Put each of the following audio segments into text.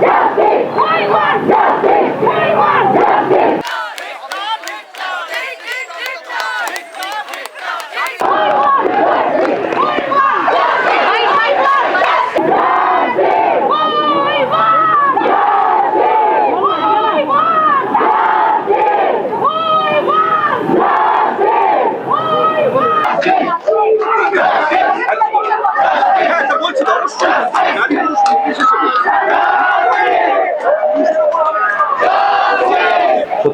Justice! Why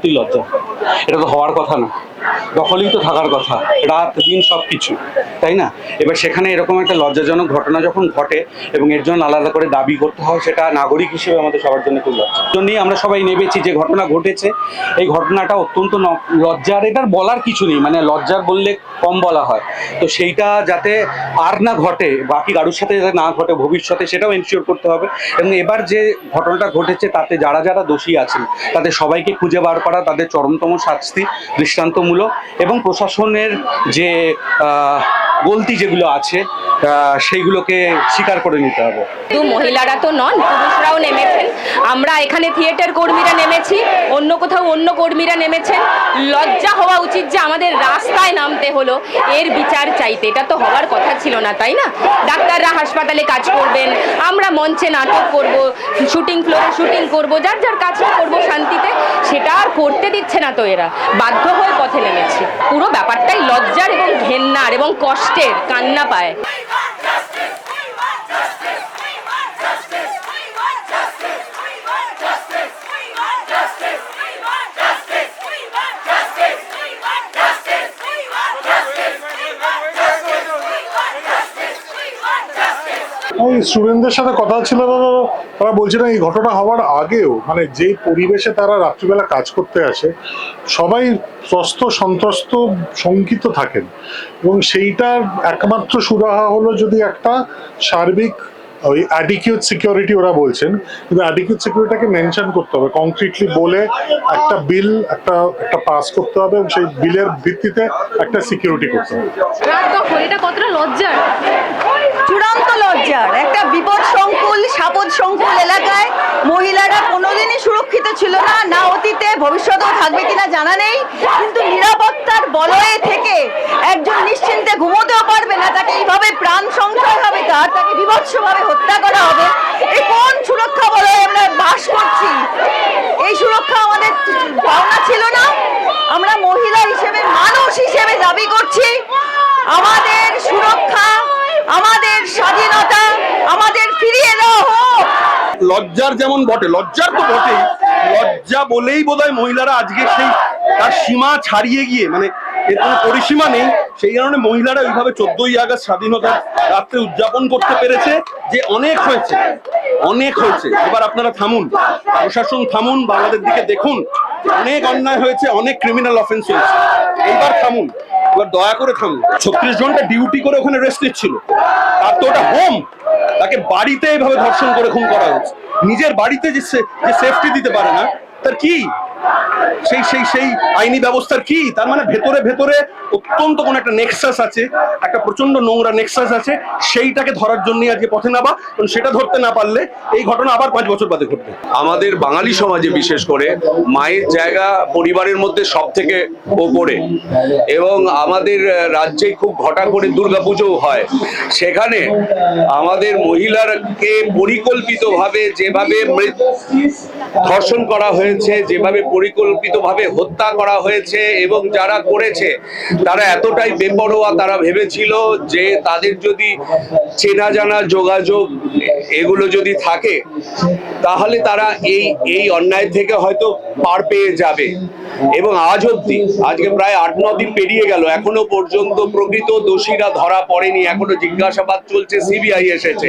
সত্যি লজ্জা। এটা তো হওয়ার কথা না। দখলেই তো থাকার কথা। রাত দিন সব কিছু তাই না? এবার সেখানে এরকম একটা লজ্জাজনক ঘটনা যখন ঘটে এবং এর জন্য আলাদা করে দাবি করতে হয়, সেটা নাগরিক হিসেবে আমাদের সবার জন্য খুব লজ্জা। জন্যই আমরা সবাই নেবেছি যে ঘটনা ঘটেছে। এই ঘটনাটা অত্যন্ত লজ্জার, এটার বলার কিছু নেই মানে লজ্জার বললে কম বলা হয়। তো সেইটা যাতে আর না ঘটে, বাকি কারোর সাথে যাতে না ঘটে, ভবিষ্যতে সেটাও এনশিওর করতে হবে। এবং এবার যে ঘটনাটা ঘটেছে, তাতে যারা যারা দোষী আছেন, তাদের সবাইকে খুঁজে বার করা তাদের চরমতম শাস্তি দৃষ্টান্তমূলক এবং প্রশাসনের যে গলতি যেগুলো আছে সেইগুলোকে স্বীকার করে নিতে হবে। শুধু মহিলারা তো নন, পুরুষরাও নেমেছেন। আমরা এখানে থিয়েটার কর্মীরা নেমেছি, অন্য কোথাও অন্য কর্মীরা নেমেছেন। লজ্জা হওয়া উচিত যে আমাদের রাস্তায় নামতে হলো, এর বিচার চাইতে। এটা তো হওয়ার কথা ছিল না, তাই না? ডাক্তাররা হাসপাতালে কাজ করবেন, আমরা মঞ্চে নাটক করব, শুটিং ফ্লোরে শুটিং করব, যার যার কাজটা করব শান্তিতে, সেটা আর করতে দিচ্ছে না তো এরা। বাধ্য হয়ে পথে নেমেছি। পুরো ব্যাপারটাই লজ্জার এবং ঘেন্নার এবং কষ্টের কান্না পায়। স্টুডেন্টদের সাথে কথা ছিল তারা বলছিলেন এই ঘটনা হওয়ার আগেও মানে যে পরিবেশে তারা রাত্রিবেলা কাজ করতে আসে, সবাই ত্রস্ত সন্ত্রস্ত, শঙ্কিত থাকেন। এবং সেইটার একমাত্র সুরাহা হলো যদি একটা সার্বিক, ওই অ্যাডিকিউট সিকিউরিটি ওরা বলছেন, কিন্তু অ্যাডিকিউট সিকিউরিটিকে মেনশন করতে হবে। কংক্রিটলি বলে একটা বিল একটা একটা পাস করতে হবে এবং সেই বিলের ভিত্তিতে একটা সিকিউরিটি করতে হবে। কতটা লজ্জার? চূড়ান্ত লজ্জার। একটা বিপদ সংকুল, সাপদ সংকুল এলাকায় মহিলারা কোনোদিনই সুরক্ষিত ছিল না না অতীতে, ভবিষ্যতেও থাকবে কিনা জানা নেই। কিন্তু নিরাপত্তার বলয়ে থেকে একজন নিশ্চিন্তে ঘুমোতেও পারবে না, তাকে এইভাবে প্রাণ সংশয় হবে, তার তাকে বিভৎসভাবে হত্যা করা হবে। এই কোন সুরক্ষা বলয়ে আমরা বাস করছি? এই সুরক্ষা আমাদের ছিল না। আমরা মহিলা হিসেবে, মানুষ হিসেবে দাবি করছি, আমাদের সুরক্ষা আমাদের স্বাধীনতা আমাদের ফিরিয়ে দেওয়া হোক লজ্জার যেমন বটে, লজ্জার তো বটেই। লজ্জা বলেই বোধহয় মহিলারা আজকে সেই তার সীমা ছাড়িয়ে গিয়ে মানে এর কোনো পরিসীমা নেই, সেই কারণে মহিলারা ওইভাবে চোদ্দই আগস্ট স্বাধীনতার রাত্রে উদযাপন করতে পেরেছে, যে অনেক হয়েছে অনেক হয়েছে। এবার আপনারা থামুন, প্রশাসন থামুন, বাংলাদেশ দিকে দেখুন, অনেক অন্যায় হয়েছে, অনেক ক্রিমিনাল অফেন্স হয়েছে। এইবার থামুন, এবার দয়া করে থামুন। ছত্রিশ ঘণ্টা ডিউটি করে ওখানে রেস্ট নিচ্ছিল। তার তো ওটা হোম তাকে বাড়িতে এভাবে ধর্ষণ করে খুন করা হয়েছে নিজের বাড়িতে যে সেফটি দিতে পারে না, তার কি সেই সেই সেই আইনি ব্যবস্থার কি? তার মানে ভেতরে ভেতরে অত্যন্ত কোন একটা নেক্সাস আছে, একটা প্রচণ্ড নোংরা নেক্সাস আছে, সেইটাকে ধরার জন্য আজকে পথে নামা কারণ সেটা ধরতে না পারলে এই ঘটনা আবার পাঁচ বছর বাদে ঘটবে। আমাদের বাঙালি সমাজে বিশেষ করে মায়ের জায়গা পরিবারের মধ্যে সব থেকে ওপরে এবং আমাদের রাজ্যে খুব ঘটা করে দুর্গাপুজোও হয়। সেখানে আমাদের মহিলাকে পরিকল্পিতভাবে যেভাবে ধর্ষণ করা হয়েছে, যেভাবে পরিকল্পিতভাবে হত্যা করা হয়েছে এবং যারা করেছে, তারা এতটাই বেপরোয়া, তারা ভেবেছিল যে তাদের যদি চেনা জানা যোগাযোগ এগুলো যদি থাকে, তাহলে তারা এই এই অন্যায় থেকে হয়তো পার পেয়ে যাবে। এবং আজ অব্দি আজকে প্রায় আট, ন দিন পেরিয়ে গেল, এখনও পর্যন্ত প্রকৃত দোষীরা ধরা পড়েনি, এখনও জিজ্ঞাসাবাদ চলছে, সিবিআই এসেছে।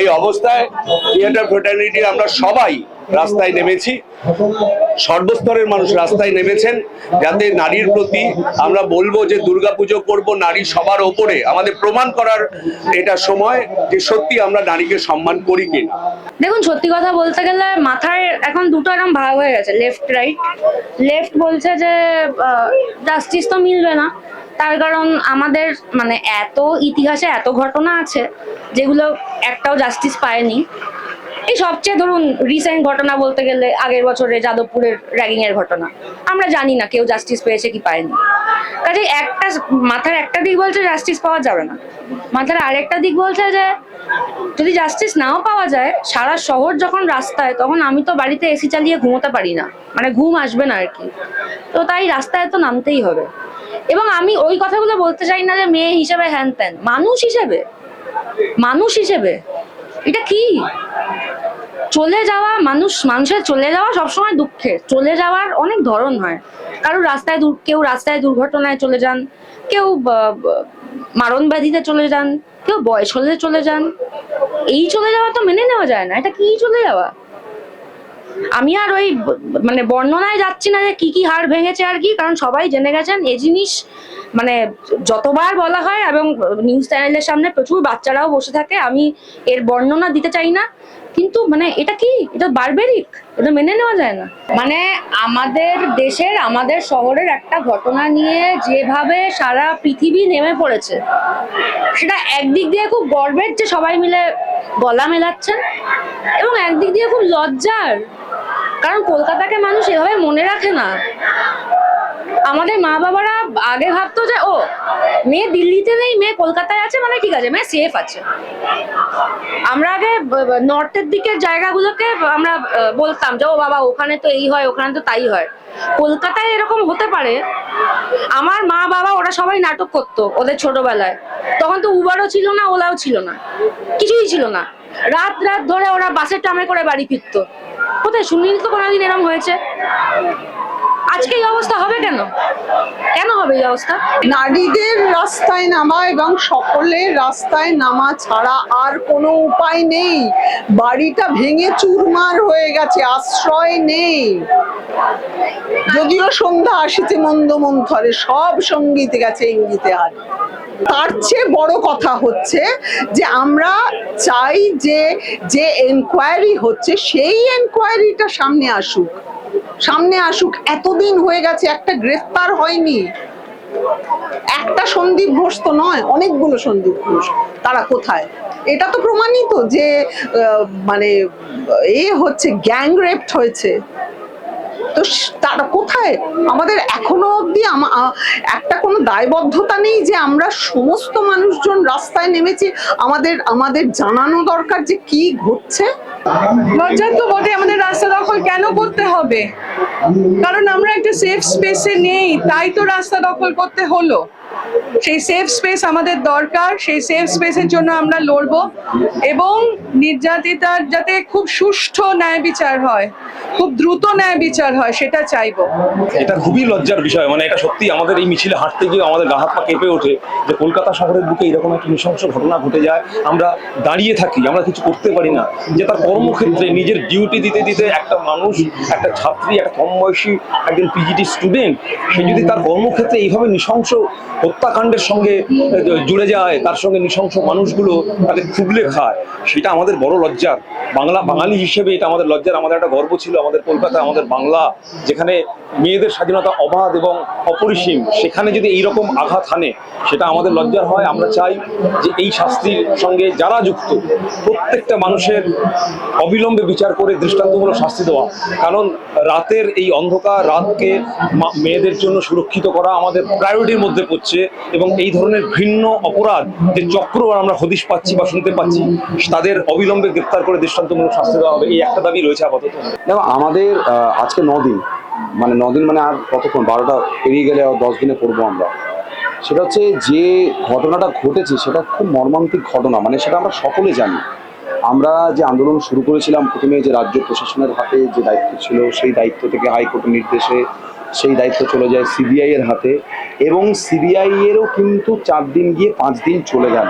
এই অবস্থায় থিয়েটার ফ্রেটার্নিটি আমরা সবাই রাস্তায় নেমেছি। সর্বস্তরের মানুষ রাস্তায় নেমেছেন যাতে নারীর প্রতি আমরা বলব যে দুর্গাপুজো করব নারী সবার ওপরে। আমাদের প্রমাণ করার এটা সময় যে সত্যি আমরা নারীকে সম্মান করি কিনা। দেখুন, সত্যি কথা বলতে গেলে মাথায় এখন দুটো এরকম ভাগ হয়ে গেছে লেফট রাইট লেফট বলছে যে জাস্টিস তো মিলবে না। তার কারণ আমাদের মানে এত ইতিহাসে এত ঘটনা আছে যেগুলো একটাও জাস্টিস পায়নি। এই সবচেয়ে ধরুন রিসেন্ট ঘটনা বলতে গেলে আগের বছরে যাদবপুরের র্যাগিং এর ঘটনা। আমরা জানি না কেউ জাস্টিস পেয়েছে কি পায়নি। কাজে একটা মাথার একটা দিক বলছে জাস্টিস পাওয়া যাবে না। মাথার আরেকটা দিক বলছে যে, যদি জাস্টিস নাও পাওয়া যায়, সারা শহর যখন রাস্তায়, তখন আমি তো বাড়িতে এসি চালিয়ে ঘুমোতে পারি না। মানে ঘুম আসবে না আর কি তো তাই রাস্তায় তো নামতেই হবে। এবং আমি ওই কথাগুলো বলতে চাই না যে মেয়ে হিসেবে হ্যান ত্যান। মানুষ হিসেবে। মানুষ হিসেবে। এটা কি? চলে যাওয়া মানুষ, মানুষের চলে যাওয়া সবসময় দুঃখের। চলে যাওয়ার অনেক ধরন হয়। কারও রাস্তায় কেউ রাস্তায় দুর্ঘটনায় চলে যান, কেউ মারণ ব্যাধিতে চলে যান, কেউ বয়স হলে চলে যান। এই চলে যাওয়া তো মেনে নেওয়া যায় না, এটা কি চলে যাওয়া? আমি আর ওই মানে বর্ণনায় যাচ্ছি না যে কি কি হাড় ভেঙেছে আর কি, কারণ সবাই জেনে গেছেন এই জিনিস মানে যতবার বলা হয় এবং নিউজ চ্যানেলের সামনে প্রচুর বাচ্চারাও বসে থাকে, আমি এর বর্ণনা দিতে চাই না। কিন্তু মানে এটা কি? এটা বারবেরিক? এটা মেনে নেওয়া যায় না। মানে আমাদের দেশের, আমাদের শহরের একটা ঘটনা নিয়ে যেভাবে সারা পৃথিবী নেমে পড়েছে, সেটা একদিক দিয়ে খুব গর্বের যে সবাই মিলে গলা মেলাচ্ছেন এবং একদিক দিয়ে খুব লজ্জার। কারণ কলকাতাকে মানুষ এভাবে মনে রাখে না। আমাদের মা বাবারা আগে ভাবতো যে, ও, মেয়ে দিল্লিতে নেই, মেয়ে কলকাতায় আছে মানে ঠিক আছে, মেয়ে সেফ আছে। আমরা আগে নর্থের দিকের জায়গাগুলোকে আমরা বলতাম যে, ও বাবা, ওখানে তো এই হয়, ওখানে তো তাই হয়। কলকাতায় এরকম হতে পারে, আমার মা বাবা ওরা সবাই নাটক করতো ওদের ছোটবেলায়। তখন তো উবারও ছিল না ওলাও ছিল না, কিছুই ছিল না। রাত রাত ধরে ওরা বাসের ট্রামে করে বাড়ি ফিরতো। কোথায়? শুনিনি তো কোনোদিন এরকম হয়েছে? আজকে এই অবস্থা হবে কেন? কেন হবে এই অবস্থা? নারীদের রাস্তায় নামা এবং সকলের রাস্তায় নামা ছাড়া আর কোনো উপায় নেই। বাড়িটা ভেঙে চুরমার হয়ে গেছে, আশ্রয় নেই। যদিও সন্ধ্যা আসিতে মন্দ মন্থরে, সব সংগীত গেছে ইঙ্গিতে আর। তার চেয়ে বড় কথা হচ্ছে যে আমরা চাই যে যে এনকোয়ারি হচ্ছে, সেই এনকোয়ারিটা সামনে আসুক। সামনে আসুক, এতদিন হয়ে গেছে, একটা গ্রেফতার হয়নি। একটা সন্দীপ ঘোষ তো নয়, অনেকগুলো সন্দীপ ঘোষ। তারা কোথায়? এটা তো প্রমাণিত যে মানে এ হচ্ছে গ্যাং রেপ্ট হয়েছে। তো তারা কোথায়? আমাদের এখনও অবধি একটা কোনো দায়বদ্ধতা নেই যে আমরা সমস্ত মানুষজন রাস্তায় নেমেছি, আমাদের আমাদের জানানো দরকার যে কি ঘটছে? লজ্জার বটে, আমাদের রাস্তা দখল কেন করতে হবে? কারণ আমরা একটা সেফ স্পেসে নেই, তাই তো রাস্তা দখল করতে হলো। সেই সেফ স্পেস আমাদের দরকার, সেই সেফ স্পেসের জন্য আমরা লড়বো এবং নির্যাতিতার যাতে খুব সুষ্ঠু ন্যায় বিচার হয়, খুব দ্রুত ন্যায় বিচার হয়, সেটা চাইব। এটা খুবই লজ্জার বিষয় মানে এটা সত্যি আমাদের এই মিছিলে হাঁটতে গিয়ে আমাদের গা হাত পা কেঁপে ওঠে যে কলকাতা শহরের বুকে এরকম একটা নৃশংস ঘটনা ঘটে যায়, আমরা দাঁড়িয়ে থাকি, আমরা কিছু করতে পারি না, যে তার কর্মক্ষেত্রে নিজের ডিউটি দিতে দিতে একটা মানুষ, একটা ছাত্রী, একটা কম বয়সী একজন পিজিটি স্টুডেন্ট সে যদি তার কর্মক্ষেত্রে এইভাবে নৃশংস হত্যাকাণ্ডের সঙ্গে জুড়ে যায়, তার সঙ্গে নৃশংস মানুষগুলো তাকে খুবলে খায়। সেটা আমাদের বড় লজ্জার। বাংলা, বাঙালি হিসেবে এটা আমাদের লজ্জার, আমাদের একটা গর্ব ছিল, আমাদের কলকাতা আমাদের বাংলা, যেখানে মেয়েদের স্বাধীনতা অবাধ এবং অপরিসীম, সেখানে যদি এইরকম আঘাত হানে, সেটা আমাদের লজ্জার হয়। আমরা চাই যে এই শাস্তির সঙ্গে যারা যুক্ত, প্রত্যেকটা মানুষের অবিলম্বে বিচার করে দৃষ্টান্তমূলক শাস্তি দেওয়া। কারণ রাতের এই অন্ধকার, রাতকে মেয়েদের জন্য সুরক্ষিত করা আমাদের প্রায়োরিটির মধ্যে পড়ছে। এবং এই ধরনের ভিন্ন অপরাধ যে চক্র আমরা হদিশ পাচ্ছি বা শুনতে পাচ্ছি, তাদের অবিলম্বে গ্রেপ্তার করে দৃষ্টান্তমূলক শাস্তি দেওয়া হবে, এই একটা দাবি রয়েছে আপাতত। দেখো, আমাদের আজকে দিন মানে দিন মানে আর কতক্ষণ? বারোটা পেরিয়ে গেলে আর দশ দিনে পড়ব আমরা। সেটা হচ্ছে যে ঘটনাটা ঘটেছে, সেটা খুব মর্মান্তিক ঘটনা মানে সেটা আমরা সকলে জানি। আমরা যে আন্দোলন শুরু করেছিলাম, প্রথমে যে রাজ্য প্রশাসনের হাতে যে দায়িত্ব ছিল, সেই দায়িত্ব থেকে হাইকোর্টের নির্দেশে সেই দায়িত্ব চলে যায় সিবিআই এর হাতে। এবং সিবিআই এরও কিন্তু চার দিন গিয়ে পাঁচ দিন চলে গেল।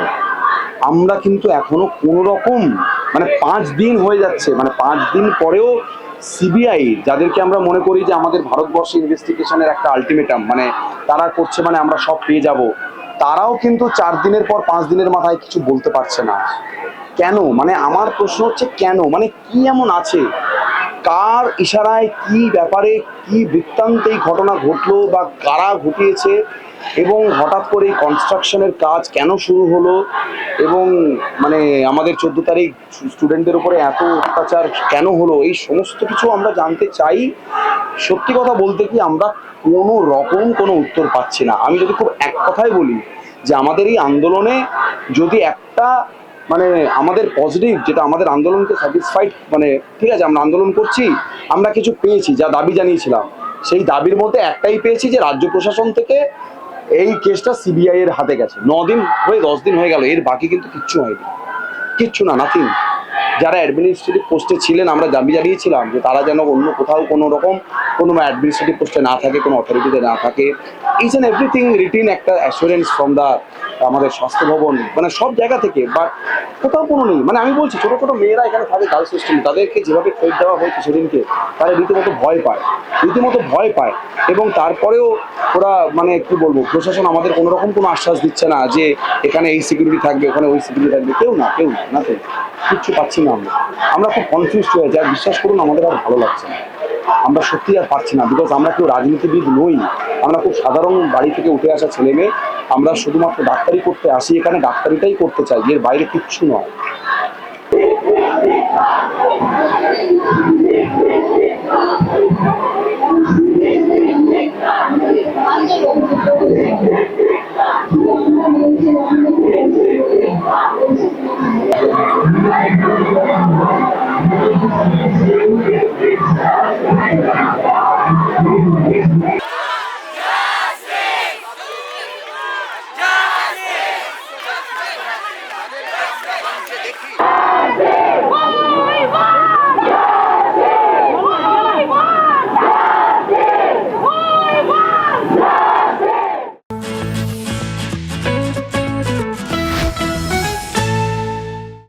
আমরা কিন্তু এখনও কোনো রকম মানে পাঁচ দিন হয়ে যাচ্ছে। মানে পাঁচ দিন পরেও সিবিআই যাদেরকে আমরা মনে করি যে আমাদের ভারতবর্ষে ইনভেস্টিগেশনের একটা আলটিমেটাম মানে তারা করছে মানে আমরা সব পেয়ে যাব, তারাও কিন্তু চার দিনের পর পাঁচ দিনের মাথায় কিছু বলতে পারছে না। কেন? মানে আমার প্রশ্ন হচ্ছে কেন? মানে কি এমন আছে? কার ইশারায় কি ব্যাপারে কি বৃত্তান্তে ঘটনা ঘটলো বা কারা ঘটিয়েছে এবং হঠাৎ করে কনস্ট্রাকশনের কাজ কেন শুরু হলো এবং মানে আমাদের চোদ্দ তারিখ স্টুডেন্টদের উপরে এত অত্যাচার কেন হলো? এই সমস্ত কিছু আমরা জানতে চাই। সত্যি কথা বলতে কি আমরা কোনো রকম কোনো উত্তর পাচ্ছি না। আমি যদি খুব এক কথায় বলি যে আমাদের এই আন্দোলনে যদি একটা মানে আমাদের পজিটিভ যেটা আমাদের আন্দোলনকে স্যাটিসফাইড মানে ঠিক আছে, আমরা আন্দোলন করছি, আমরা কিছু পেয়েছি, যা দাবি জানিয়েছিলাম। সেই দাবির মধ্যে একটাই পেয়েছি যে রাজ্য প্রশাসন থেকে এই কেসটা সিবিআই এর হাতে গেছে। ন দিন হয়ে, দশ দিন হয়ে গেল, এর বাকি কিন্তু কিচ্ছু হয়নি। কিচ্ছু না নাথিং যারা অ্যাডমিনিস্ট্রেটিভ পোস্টে ছিলেন, আমরা দাবি জানিয়েছিলাম যে তারা যেন অন্য কোথাও কোনো রকম কোনো অ্যাডমিনিস্ট্রেটিভ পোস্টে না থাকে, কোনো অথরিটিতে না থাকে। ইজ অ্যান্ড এভরিথিং রিটিন একটা অ্যাসুরেন্স ফ্রম দ্য আমাদের স্বাস্থ্য ভবন মানে সব জায়গা থেকে বাট কোথাও কোনো নেই। মানে আমি বলছি ছোটো ছোটো মেয়েরা এখানে থাকে গার্লস হোস্টেলে তাদেরকে যেভাবে ট্রেড দেওয়া হয়েছে সেদিনকে, তারা রীতিমতো ভয় পায়। রীতিমতো ভয় পায়। এবং তারপরেও ওরা মানে কি বলব, প্রশাসন আমাদের কোনো রকম কোনো আশ্বাস দিচ্ছে না যে এখানে এই সিকিউরিটি থাকবে, ওখানে ওই সিকিউরিটি থাকবে। কেউ না কেউ না না কেউ কিচ্ছু পাচ্ছি না আমরা। আমরা খুব কনফিউজ হয়ে যাই। বিশ্বাস করুন, আমাদের আর ভালো লাগছে না। আমরা সত্যি আর পারছি না বিকজ আমরা কেউ রাজনীতিবিদ নই। আমরা খুব সাধারণ বাড়ি থেকে উঠে আসা ছেলে মেয়ে। আমরা শুধুমাত্র ডাক্তারি করতে আসি, এখানে ডাক্তারিটাই করতে চাই, এর বাইরে কিচ্ছু নয়। Thank you.